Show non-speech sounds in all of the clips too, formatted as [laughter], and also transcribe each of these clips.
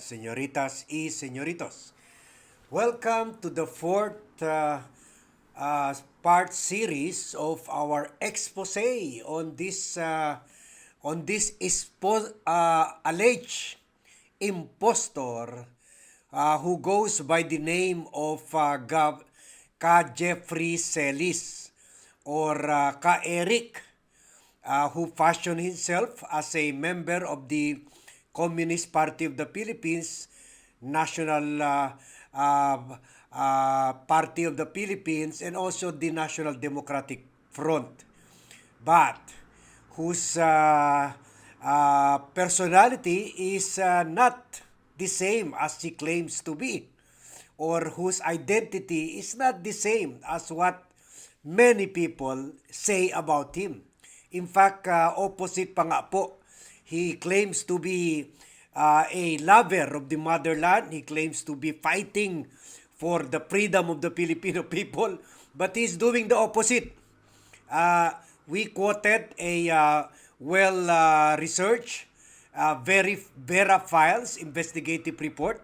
señoritas y señoritos. Welcome to the fourth uh, uh, part series of our expose on this uh, on this ispo- uh, alleged impostor uh, who goes by the name of uh, Gab- Ka Jeffrey Celis or uh, Eric uh, who fashioned himself as a member of the Communist Party of the Philippines, National uh, uh, uh, Party of the Philippines, and also the National Democratic Front. But whose uh, uh, personality is uh, not the same as he claims to be, or whose identity is not the same as what many people say about him. In fact, uh, opposite pa nga po. He claims to be uh, a lover of the motherland. He claims to be fighting for the freedom of the [laughs] Filipino people. But he's doing the opposite. Uh, we quoted a uh, well uh, researched uh, very Vera Files investigative report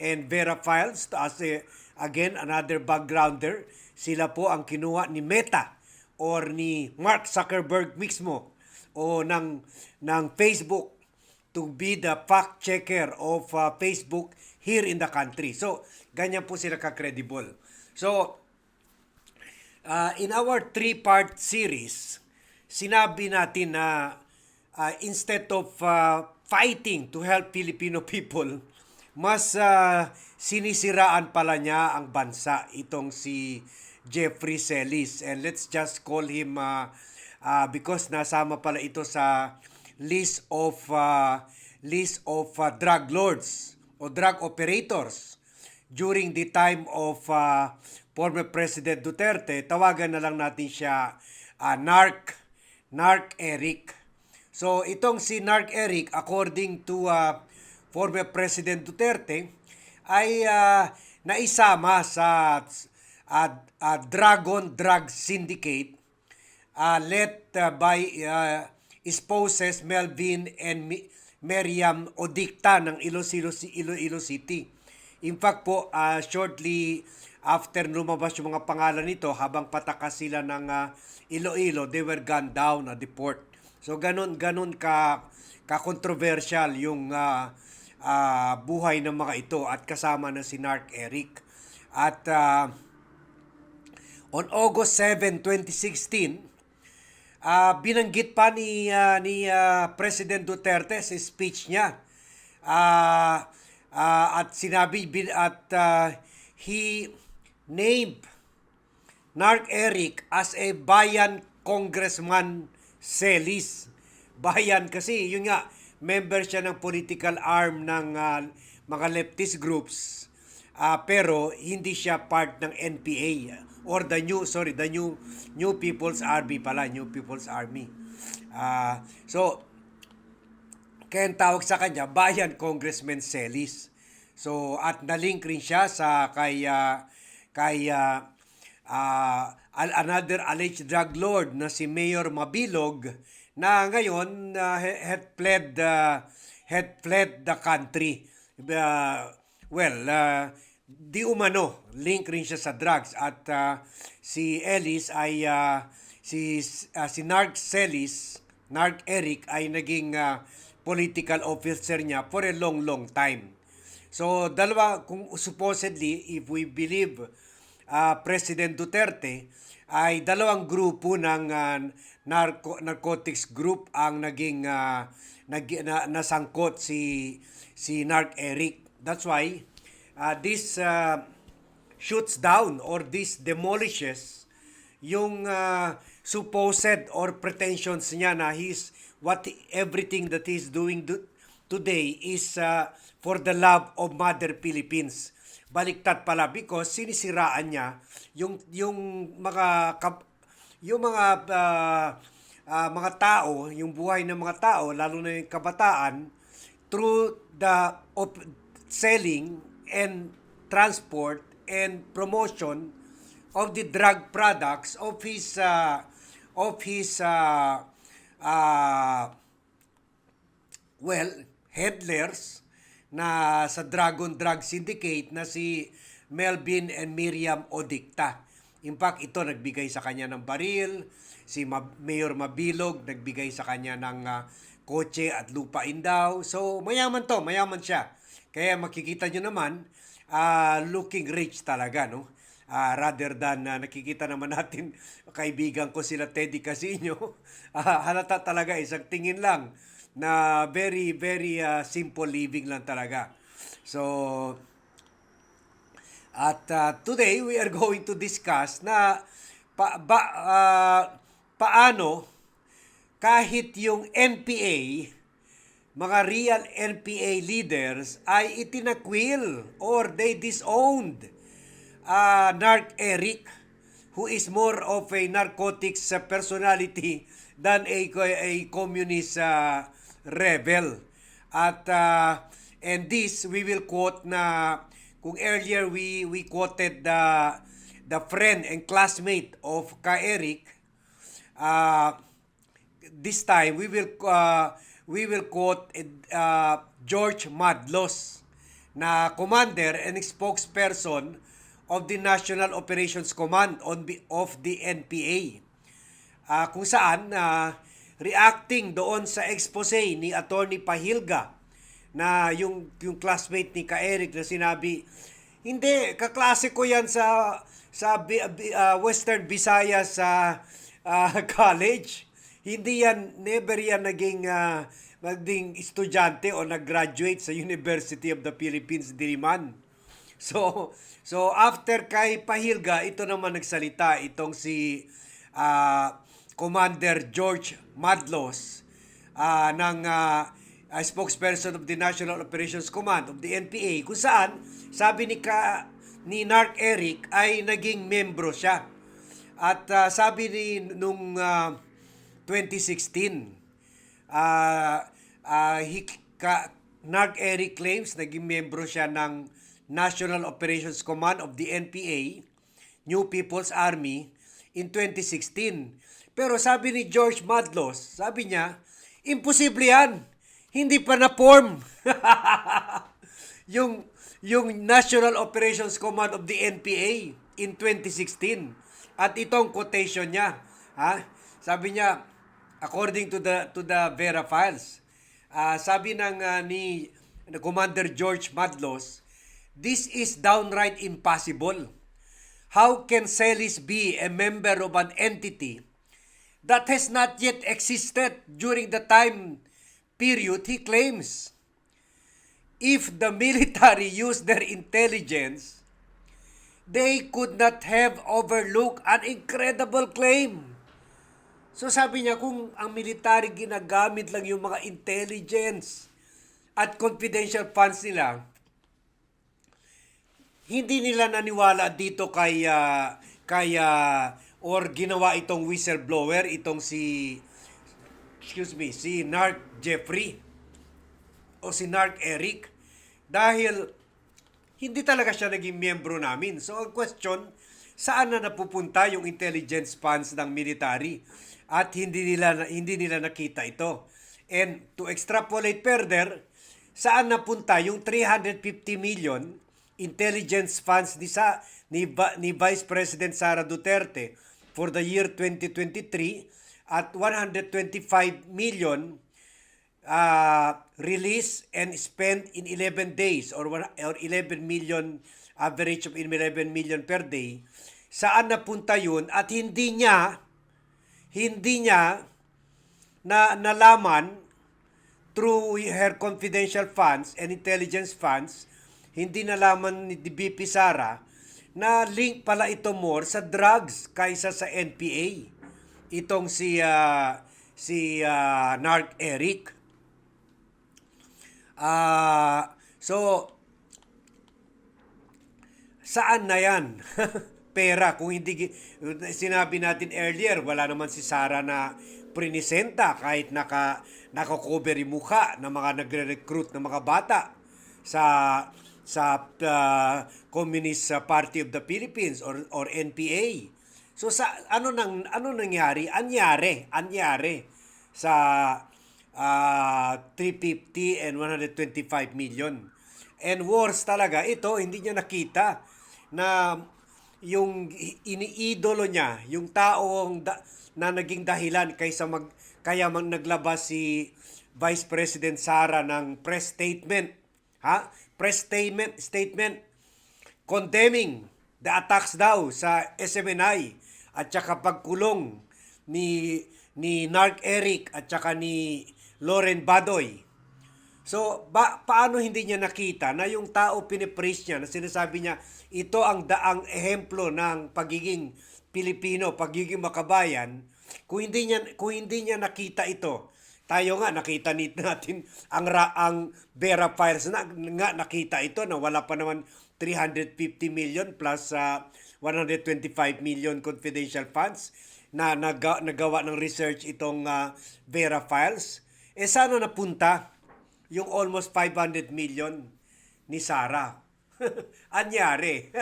and Vera Files as a, again another backgrounder sila po ang kinuha ni Meta or ni Mark Zuckerberg mismo o ng ng Facebook to be the fact checker of uh, Facebook here in the country. So, ganyan po sila ka-credible. So, uh, in our three-part series, sinabi natin na uh, instead of uh, fighting to help Filipino people, mas uh, sinisiraan pala niya ang bansa itong si Jeffrey Celis. And let's just call him uh, uh, because nasama pala ito sa list of uh, list of uh, drug lords o drug operators during the time of uh, former President Duterte, tawagan na lang natin siya uh, Narc, Narc Eric. So itong si Narc Eric, according to uh, former President Duterte, ay uh, naisama sa uh, uh, Dragon Drug Syndicate uh, led uh, by uh, spouses Melvin and Mi- Miriam Odicta ng Iloilo, Iloilo City. In fact po, uh, shortly after lumabas yung mga pangalan nito, habang patakas sila ng uh, Iloilo, they were gunned down at the port. So ganun ganun ka ka controversial yung uh, uh, buhay ng mga ito at kasama na si Narc Eric. At uh, on August 7, 2016, uh, binanggit pa ni uh, ni uh, President Duterte sa speech niya. Uh, uh, at sinabi bin, at uh, he named Narc Eric as a bayan congressman Celis. Bayan kasi yun nga member siya ng political arm ng uh, mga leftist groups. Uh, pero hindi siya part ng NPA or the new sorry the new new people's army pala new people's army. Uh, so kaya tawag sa kanya bayan congressman Celis. So at nalink rin siya sa kay uh, kay uh, uh, another alleged drug lord na si Mayor Mabilog na ngayon uh, had fled uh, had fled the country. Uh, well uh, di umano link rin siya sa drugs. At uh, si Ellis ay uh, si uh, si Narc Celis Narc Eric ay naging uh, political officer niya for a long long time. So dalawa kung supposedly if we believe uh, President Duterte ay dalawang grupo ng uh, narco narcotics group ang naging uh, nag, na, nasangkot si si Narc Eric. That's why uh, this uh, shoots down or this demolishes yung uh, supposed or pretensions niya na he's what everything that he's doing do, today is uh, for the love of Mother Philippines. Baliktad pala because sinisiraan niya yung yung mga yung mga uh, uh, mga tao, yung buhay ng mga tao, lalo na yung kabataan through the of selling and transport and promotion of the drug products of his uh, of his uh, uh, well handlers na sa Dragon Drug Syndicate na si Melvin and Miriam Odicta. In fact, ito nagbigay sa kanya ng baril, si Ma- Mayor Mabilog nagbigay sa kanya ng ah, kotse at lupain daw. So, mayaman to, mayaman siya. Kaya makikita nyo naman, ah, looking rich talaga, no? Ah, rather than na nakikita naman [laughs] natin, kaibigan ko sila Teddy Casino, [laughs] ah, halata talaga isang tingin lang na very, very ah, simple living lang talaga. So, at uh, today we are [laughs] going to discuss na pa, ba, uh, paano kahit yung NPA, mga real NPA leaders ay itinakwil or they disowned uh, Narc Eric who is more of a narcotics personality than a, a communist uh, rebel. At uh, and this we will quote na kung earlier we we quoted the the friend and classmate of Ka Eric uh, this time we will uh, we will quote uh, George Madlos na commander and spokesperson of the National Operations Command on of the NPA. Ah, kung saan na reacting doon sa expose ni Attorney Pahilga na yung yung classmate ni Ka Eric na sinabi hindi kaklase ko yan sa sa ah, Western Visayas sa ah, [laughs] college hindi yan never yan naging ah, naging estudyante o nag-graduate sa University of the Philippines Diliman So, so after kay Pahilga, ito naman nagsalita itong si ah, Commander George Madlos ah, ng ah, spokesperson of the National Operations Command of the NPA kung saan sabi ni ka ni Narc Eric ay naging membro siya. At ah, sabi ni nung ah, 2016 ah ah, he, ka, Narc Eric claims naging membro siya ng National Operations Command of the NPA, New People's Army, in 2016. Pero sabi ni George Madlos, sabi niya, imposible yan. Hindi pa na-form. [laughs] yung, yung National Operations Command of the NPA in 2016. At itong quotation niya, ha? Sabi niya, according to the to the Vera files, ah, sabi ng ah, ni Commander George Madlos, this is downright impossible. How can Celis be a member of an entity that has not yet existed during the time period he claims? If the [laughs] military used their intelligence, they could not have overlooked an incredible claim. So sabi niya, kung ang military ginagamit lang yung mga intelligence at confidential funds nila, hindi nila naniwala dito kay ah, kay ah, or ginawa itong whistleblower itong si excuse me si Narc Jeffrey o si Narc Eric dahil hindi talaga siya naging miyembro namin. So ang question, saan na napupunta yung intelligence funds ng military? At hindi nila hindi nila nakita ito. And to extrapolate further, saan napunta yung 350 million intelligence funds ni sa ni, ni Vice President Sara Duterte for the year 2023 at 125 million uh, release and spend in 11 days or, or 11 million average of 11 million per day saan napunta yun at hindi niya hindi niya na nalaman through her confidential funds and intelligence funds hindi nalaman ni BP Sara na link pala ito more sa drugs kaysa sa NPA itong si ah, si ah, Narc Eric Ah, so saan na yan? [laughs] Pera. Kung hindi, sinabi natin earlier, wala naman si Sara na prinisenta kahit naka, naka-cover yung mukha ng mga nagre-recruit ng mga bata sa sa uh, Communist Party of the Philippines or or NPA. So sa ano nang ano nangyari? Anyari, anyari sa ah, 350 and 125 million. And worse talaga, ito, hindi niya nakita na yung iniidolo niya, yung taong da- na naging dahilan kaysa mag, kaya mag naglabas si Vice President Sara ng press statement. Ha? Press statement, statement condemning the attacks daw sa SMNI at saka pagkulong ni ni Narc Eric at saka ni Loren Badoy. So, ba, paano hindi niya nakita na yung tao pinipraise niya, na sinasabi niya, ito ang daang ehemplo ng pagiging Pilipino, pagiging makabayan, kung hindi niya, kung hindi niya nakita ito, tayo nga nakita ni- [laughs] natin ang ra, ang Vera Files na nga nakita ito na wala pa naman 350 million plus sa 125 million confidential funds na naga, nagawa ng research itong ah, Vera Files. Eh sana napunta yung almost 500 million ni Sara. [laughs] Anyari.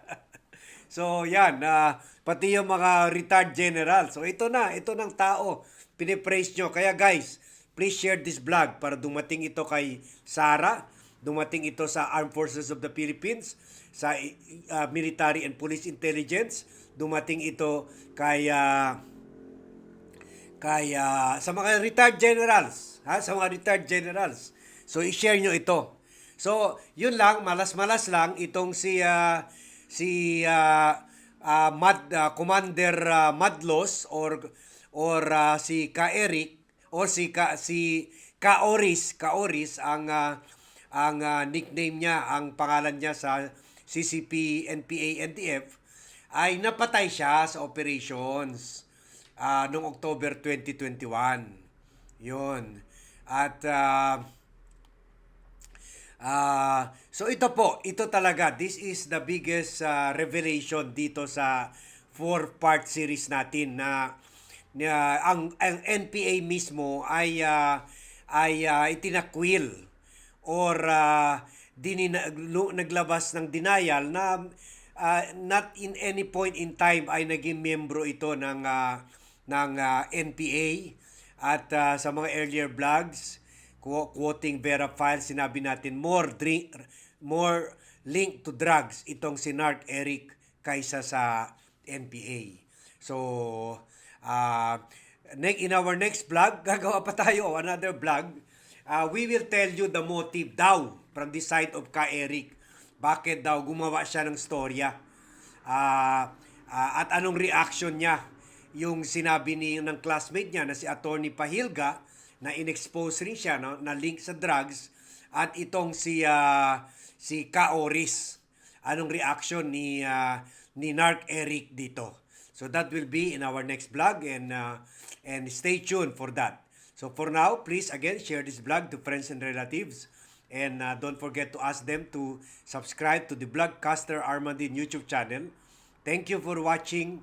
[laughs] so yan, ah, pati yung mga retired general. So ito na, ito ng tao. Pinipraise nyo. Kaya guys, please share this vlog para dumating ito kay Sara. Dumating ito sa Armed Forces of the Philippines, sa ah, Military and Police Intelligence. Dumating ito kay ah, kaya sa mga retired generals, ha, sa mga retired generals. So i-share nyo ito. So, yun lang, malas-malas lang itong si ah, si ah, ah, Mad ah, Commander ah, Madlos or or ah, si Ka Eric or si Ka si Ka Oris, Ka Oris ang ah, ang ah, nickname niya, ang pangalan niya sa CCP, NPA, NTF ay napatay siya sa operations ah noong October 2021. Yun. At ah, ah, so ito po, ito talaga, this is the biggest ah, revelation dito sa four-part series natin na, na ang, ang NPA mismo ay ah, ay ah, itinakwil or uh, dinina, naglabas ng denial na uh, not in any point in time ay naging membro ito ng uh, ng uh, NPA at uh, sa mga earlier vlogs qu- quoting Vera Files sinabi natin more drink more link to drugs itong si Narc Eric kaysa sa NPA so uh, in our next vlog [laughs] gagawa pa tayo another vlog uh, we will tell you the motive daw from the side of Ka Eric. Bakit daw gumawa siya ng storya? Ah, ah, at anong reaction niya? Yung sinabi ni ng classmate niya na si Attorney Pahilga na inexpose rin siya no, na link sa drugs at itong si ah, si Ka Oris. Anong reaction ni ah, ni Narc Eric dito? So that will be in our next vlog and uh, and stay tuned for that. So for now, please again share this vlog to friends and relatives. And uh, don't forget to ask them to subscribe to the Vlogcaster Armandin YouTube channel. Thank you for watching